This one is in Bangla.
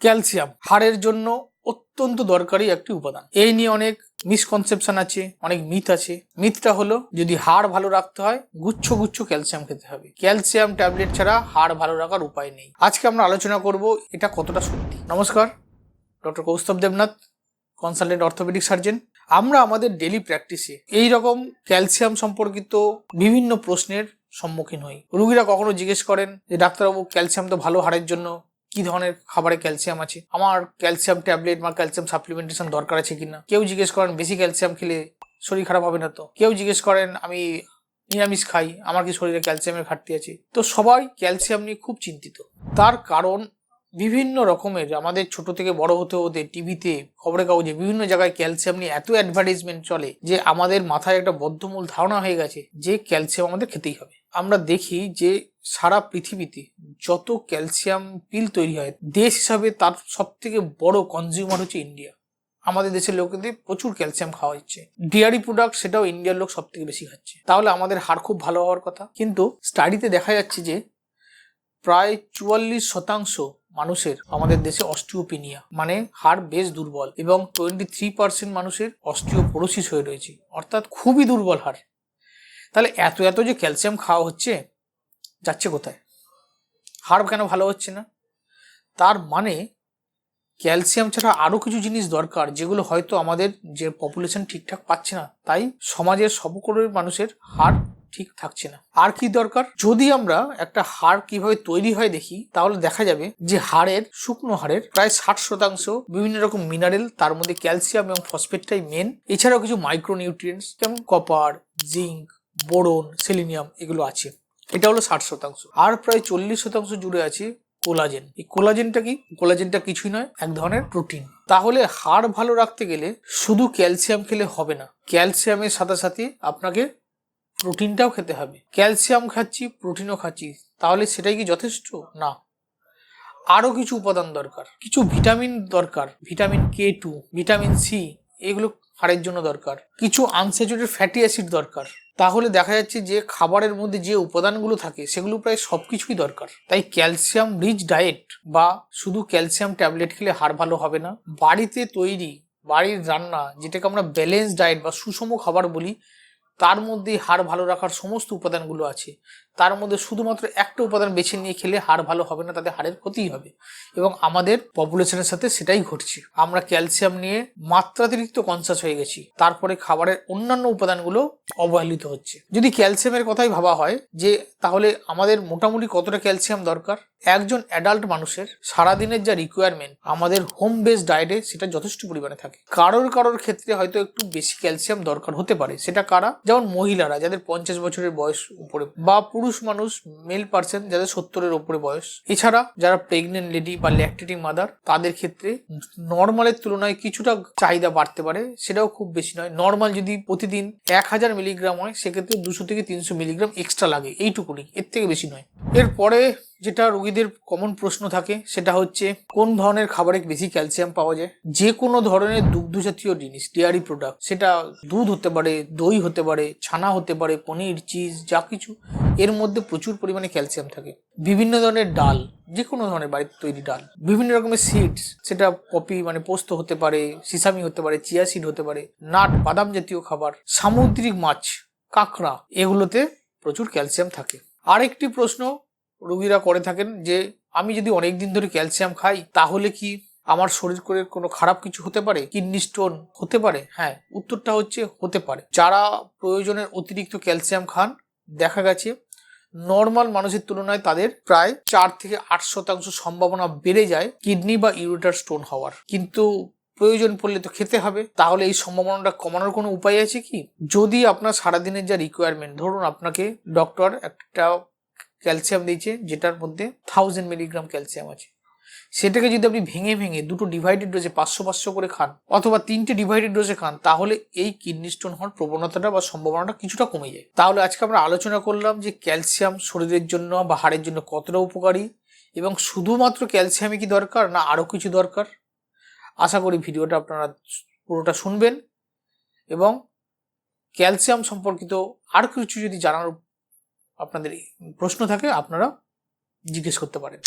ক্যালসিয়াম হাড়ের জন্য অত্যন্ত দরকারি একটি উপাদান। এই নিয়ে অনেক মিসকনসেপশন আছে, অনেক মিথ আছে। মিথটা হলো, যদি হাড় ভালো রাখতে হয়, গুচ্ছ গুচ্ছ ক্যালসিয়াম খেতে হবে। ক্যালসিয়াম ট্যাবলেট ছাড়া হাড় ভালো রাখার উপায় নেই। আজকে আমরা আলোচনা করব এটা কতটা সত্যি। নমস্কার, doctor Koustav Debnath consultant orthopaedic surgeon আমরা আমাদের ডেলি প্র্যাকটিসে এই রকম ক্যালসিয়াম সম্পর্কিত বিভিন্ন প্রশ্নের সম্মুখীন হই। রুগীরা কখনো জিজ্ঞেস করেন যে, ডাক্তারবাবু, ক্যালসিয়াম তো ভালো হাড়ের জন্য। কি ধরনের খাবারে ক্যালসিয়াম আছে? আমার ক্যালসিয়াম ট্যাবলেট বা ক্যালসিয়াম সাপ্লিমেন্টেশন দরকার আছে কিনা? কেউ জিজ্ঞেস করেন, বেশি ক্যালসিয়াম খেলে শরীর খারাপ হবে না তো? কেউ জিজ্ঞেস করেন, আমি নিরামিষ খাই, আমার কি শরীরে ক্যালসিয়ামের ঘাটতি আছে? তো সবাই ক্যালসিয়াম নিয়ে খুব চিন্তিত। তার কারণ বিভিন্ন রকমের, আমাদের ছোট থেকে বড় হতে হতে টিভিতে খবরের কাগজে বিভিন্ন জায়গায় ক্যালসিয়াম নিয়ে এত অ্যাডভার্টাইজমেন্ট চলে যে আমাদের মাথায় একটা বদ্ধমূল ধারণা হয়ে গেছে যে ক্যালসিয়াম আমাদের খেতেই হবে। আমরা দেখি যে সারা পৃথিবীতে যত ক্যালসিয়াম পিল তৈরি হয়, দেশ হিসাবে তার সব থেকে বড় কনজিউমার হচ্ছে ইন্ডিয়া আমাদের দেশের লোকেদের প্রচুর ক্যালসিয়াম খাওয়া হচ্ছে। ডিয়ারি প্রোডাক্ট সেটাও ইন্ডিয়ার লোক সব থেকে বেশি খাচ্ছে। তাহলে আমাদের হাড় খুব ভালো হওয়ার কথা। কিন্তু স্টাডিতে দেখা যাচ্ছে যে প্রায় চুয়াল্লিশ শতাংশ মানুষের আমাদের দেশে অস্টিওপিনিয়া মানে হাড় বেশ দুর্বল এবং টোয়েন্টি থ্রি পার্সেন্ট মানুষের অস্টিওপোরোসিস হয়ে রয়েছে, অর্থাৎ খুবই দুর্বল হাড়। তাহলে এত এত যে ক্যালসিয়াম খাওয়া হচ্ছে যাচ্ছে কোথায়? হাড় কেন ভালো হচ্ছে না? তার মানে ক্যালসিয়াম ছাড়া আরও কিছু জিনিস দরকার যেগুলো হয়তো আমাদের যে পপুলেশন ঠিকঠাক পাচ্ছে না, তাই সমাজের সবকরের মানুষের হাড় ঠিক থাকছে না। আর কি দরকার? যদি আমরা একটা হাড় কীভাবে তৈরি হয় দেখি, তাহলে দেখা যাবে যে হাড়ের শুকনো হাড়ের প্রায় ষাট শতাংশ বিভিন্ন রকম মিনারেল তার মধ্যে ক্যালসিয়াম এবং ফসফেটটাই মেন এছাড়াও কিছু মাইক্রোনিউট্রিয়েন্টস যেমন কপার জিঙ্ক বোরন সেলিনিয়াম এগুলো আছে। এটা হলো ষাট শতাংশ। আর প্রায় চল্লিশ শতাংশ জুড়ে আছে কোলাজেন। এই কোলাজেনটা কি? কোলাজেনটা কিছুই নয়, এক ধরনের প্রোটিন। তাহলে হাড় ভালো রাখতে গেলে শুধু ক্যালসিয়াম খেলে হবে না। ক্যালসিয়ামের সাথে সাথে আপনাকে প্রোটিনটাও খেতে হবে। ক্যালসিয়াম খাচ্ছি, প্রোটিনও খাচ্ছি, তাহলে সেটাই কি যথেষ্ট? না। আরও কিছু উপাদান দরকার। কিছু ভিটামিন দরকার। Vitamin K two, vitamin C, এগুলো হাড়ের জন্য দরকার। কিছু আনস্যাচুরেটেড ফ্যাটি অ্যাসিড দরকার। তাহলে দেখা যাচ্ছে যে খাবারের মধ্যে যে উপাদানগুলো থাকে, সেগুলো প্রায় সব কিছুই দরকার। তাই ক্যালসিয়াম রিচ ডায়েট বা শুধু ক্যালসিয়াম ট্যাবলেট খেলে হাড় ভালো হবে না। বাড়িতে তৈরি, বাড়ির রান্না, যেটাকে আমরা ব্যালেন্স ডায়েট বা সুষম খাবার বলি তার মধ্যে হাড় ভালো রাখার সমস্ত উপাদানগুলো আছে। তার মধ্যে শুধুমাত্র একটা উপাদান বেছে নিয়ে খেলে হাড় ভালো হবে না তাদের হাড়ের ক্ষতিই হবে। এবং আমাদের পপুলেশনের সাথে সেটাই ঘটছে। আমরা ক্যালসিয়াম নিয়ে মাত্রাতিরিক্ত কনসাস হয়ে গেছি। তারপরে খাবারের অন্যান্য উপাদানগুলো অবহেলিত হচ্ছে। যদি ক্যালসিয়ামের কথাই ভাবা হয় যে, তাহলে আমাদের মোটামুটি কতটা ক্যালসিয়াম দরকার? একজন অ্যাডাল্ট মানুষের সারাদিনের যা রিকোয়ারমেন্ট আমাদের হোম বেসড ডায়েটে সেটা যথেষ্ট পরিমাণে থাকে। কারোর কারোর ক্ষেত্রে হয়তো একটু বেশি ক্যালসিয়াম দরকার হতে পারে। সেটা কারা? যেমন মহিলারা, যাদের পঞ্চাশ বছরের বয়স উপরে বা পুরুষ মানুষ মেল পার্সন যাদের সত্তরের উপরে বয়স। এছাড়া যারা প্রেগনেন্ট লেডি বা ল্যাকটেটিং মাদার তাদের ক্ষেত্রে নর্মালের তুলনায় কিছুটা চাহিদা বাড়তে পারে, সেটাও খুব বেশি নয়। নর্মাল যদি প্রতিদিন এক হাজার মিলিগ্রাম হয়, সেক্ষেত্রে দুশো থেকে তিনশো মিলিগ্রাম এক্সট্রা লাগে। এইটুকুনি, এর থেকে বেশি নয়। এরপরে যেটা রোগীদের কমন প্রশ্ন থাকে, সেটা হচ্ছে কোন ধরনের খাবারে বেশি ক্যালসিয়াম পাওয়া যায়? যে কোনো ধরনের দুগ্ধ জাতীয় জিনিস ডেয়ারি প্রোডাক্ট সেটা দুধ হতে পারে, দই হতে পারে, ছানা হতে পারে, পনির চিজ যা কিছু, এর মধ্যে প্রচুর পরিমাণে ক্যালসিয়াম থাকে। বিভিন্ন ধরনের ডাল যে কোনো ধরনের বাড়িতে তৈরি ডাল, বিভিন্ন রকমের সিডস সেটা পপি মানে পোস্ত হতে পারে সিসামি হতে পারে চিয়া সিড হতে পারে, নাট, বাদাম জাতীয় খাবার, সামুদ্রিক মাছ, কাঁকড়া, এগুলোতে প্রচুর ক্যালসিয়াম থাকে। আরেকটি প্রশ্ন রোগীরা করে থাকেন যে, আমি যদি অনেক দিন ধরে ক্যালসিয়াম খাই, তাহলে কি আমার শরীর করে কোনো খারাপ কিছু হতে পারে? কিডনি স্টোন হতে পারে? হ্যাঁ উত্তরটা হচ্ছে হতে পারে। যারা প্রয়োজনের অতিরিক্ত ক্যালসিয়াম খান, দেখা গেছে নর্মাল মানুষের তুলনায় তাদের প্রায় চার থেকে আট শতাংশ সম্ভাবনা বেড়ে যায় কিডনি বা ইউরেটার স্টোন হওয়ার। কিন্তু প্রয়োজন পড়লে তো খেতে হবে। তাহলে এই সম্ভাবনাটা কমানোর কোনো উপায় আছে কি? যদি আপনার সারাদিনের যা রিকোয়ারমেন্ট ধরুন আপনাকে ডক্টর একটা ক্যালসিয়াম দিয়েছে, যেটার মধ্যে থাউজেন্ড মিলিগ্রাম ক্যালসিয়াম আছে। সেটাকে যদি আপনি ভেঙে ভেঙে দুটো ডিভাইডেড ডোজে পাঁচশো পাঁচশো করে খান, অথবা তিনটে ডিভাইডেড ডোজে খান, তাহলে এই কিডনি স্টোন হওয়ার প্রবণতাটা বা সম্ভাবনাটা কিছুটা কমে যায়। তাহলে আজকে আমরা আলোচনা করলাম যে ক্যালসিয়াম শরীরের জন্য বা হাড়ের জন্য কতটা উপকারী, এবং শুধুমাত্র ক্যালসিয়ামই কি দরকার না আরও কিছু দরকার। আশা করি ভিডিওটা আপনারা পুরোটা শুনবেন, এবং ক্যালসিয়াম সম্পর্কিত আর কিছু যদি জানার আপনাদের প্রশ্ন থাকে আপনারা জিজ্ঞেস করতে পারেন।